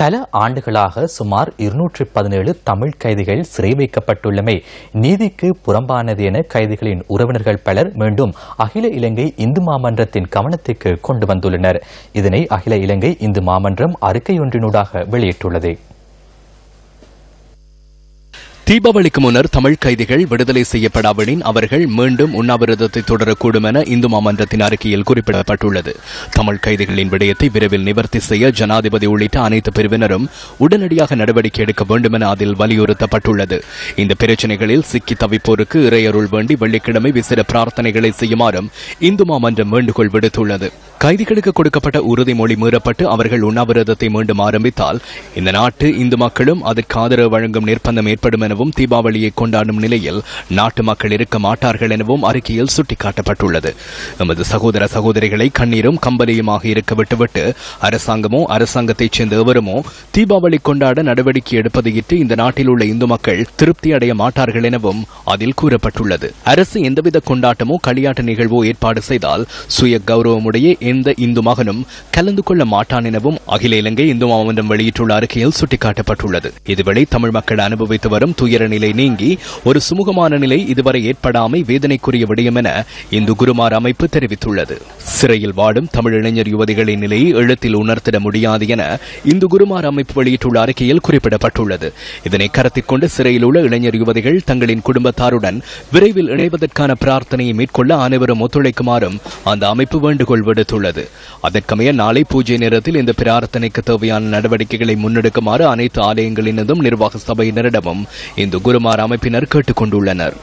பல ஆண்டுகளாக சுமார் இருநூற்றி பதினேழு தமிழ் கைதிகள் சிறை வைக்கப்பட்டுள்ளமை நீதிக்கு புறம்பானது என கைதிகளின் உறவினர்கள் பலர் மீண்டும் அகில இலங்கை இந்து மாமன்றத்தின் கவனத்திற்கு கொண்டு வந்துள்ளனர். இதனை அகில இலங்கை இந்து மாமன்றம் அறிக்கையொன்றினூடாக வெளியிட்டுள்ளது. தீபாவளிக்கு முன்னர் தமிழ் கைதிகள் விடுதலை செய்யப்படாவிடின் அவர்கள் மீண்டும் உண்ணாவிரதத்தை தொடரக்கூடும் என இந்து மாமன்றத்தின் அறிக்கையில் குறிப்பிடப்பட்டுள்ளது. தமிழ் கைதிகளின் விடயத்தை விரைவில் நிவர்த்தி செய்ய ஜனாதிபதி உள்ளிட்ட அனைத்து பிரிவினரும் உடனடியாக நடவடிக்கை எடுக்க வேண்டும் என அதில் வலியுறுத்தப்பட்டுள்ளது. இந்த பிரச்சினைகளில் சிக்கி தவிப்போருக்கு இறையருள் வேண்டி வெள்ளிக்கிழமை விசிற பிரார்த்தனைகளை செய்யுமாறும் இந்து மாமன்றம் வேண்டுகோள் விடுத்துள்ளது. கைதிகளுக்கு கொடுக்கப்பட்ட உறுதிமொழி மீறப்பட்டு அவர்கள் உண்ணாவிரதத்தை மீண்டும் ஆரம்பித்தால் இந்த நாட்டு இந்து மக்களும் அதற்கு ஆதரவு வழங்கும் நிர்பந்தம் ஏற்படும் எனவும் தீபாவளியை கொண்டாடும் நிலையில் நாட்டு மக்கள் இருக்க மாட்டார்கள் எனவும் அறிக்கையில் சுட்டிக்காட்டப்பட்டுள்ளது. எமது சகோதர சகோதரிகளை கண்ணீரும் கம்பலியுமாக இருக்க விட்டுவிட்டு அரசாங்கமோ அரசாங்கத்தைச் சேர்ந்த எவருமோ தீபாவளி கொண்டாட நடவடிக்கை எடுப்பதையிட்டு இந்த நாட்டில் உள்ள இந்து மக்கள் திருப்தி அடைய மாட்டார்கள் எனவும் அதில் கூறப்பட்டுள்ளது. அரசு எந்தவித கொண்டாட்டமோ களியாட்ட நிகழ்வோ ஏற்பாடு செய்தால் சுய கௌரவமுடைய எந்த இந்து மகனும் கலந்து கொள்ள மாட்டான் எனவும் அகில இலங்கை இந்து மாமன்றம் வெளியிட்டுள்ள அறிக்கையில் சுட்டிக்காட்டப்பட்டுள்ளது. இதுவரை தமிழ் மக்கள் அனுபவித்து வரும் துயர நிலை நீங்கி ஒரு சுமூகமான நிலை இதுவரை ஏற்படாமை வேதனைக்குரிய விடயம் என இந்து குருமார் அமைப்பு தெரிவித்துள்ளது. சிறையில் வாடும் தமிழ் இளைஞர் யுவதிகளின் நிலையை எழுத்தில் உணர்த்திட முடியாது என இந்து குருமார் அமைப்பு வெளியிட்டுள்ள அறிக்கையில் குறிப்பிடப்பட்டுள்ளது. இதனை கருத்தில் கொண்டு சிறையில் உள்ள இளைஞர் யுவதிகள் தங்களின் குடும்பத்தாருடன் விரைவில் இணைவதற்கான பிரார்த்தனையை மேற்கொள்ள அனைவரும் ஒத்துழைக்குமாறும் அந்த அமைப்பு வேண்டுகோள் விடுத்துள்ளது. உள்ளது. அதற்கமைய நாளை பூஜை நேரத்தில் இந்த பிரார்த்தனைக்கு தேவையான நடவடிக்கைகளை முன்னெடுக்குமாறு அனைத்து ஆலயங்களினதும் நிர்வாக சபையினரிடமும் இந்து குருமார் அமைப்பினர் கேட்டுக் கொண்டுள்ளனர்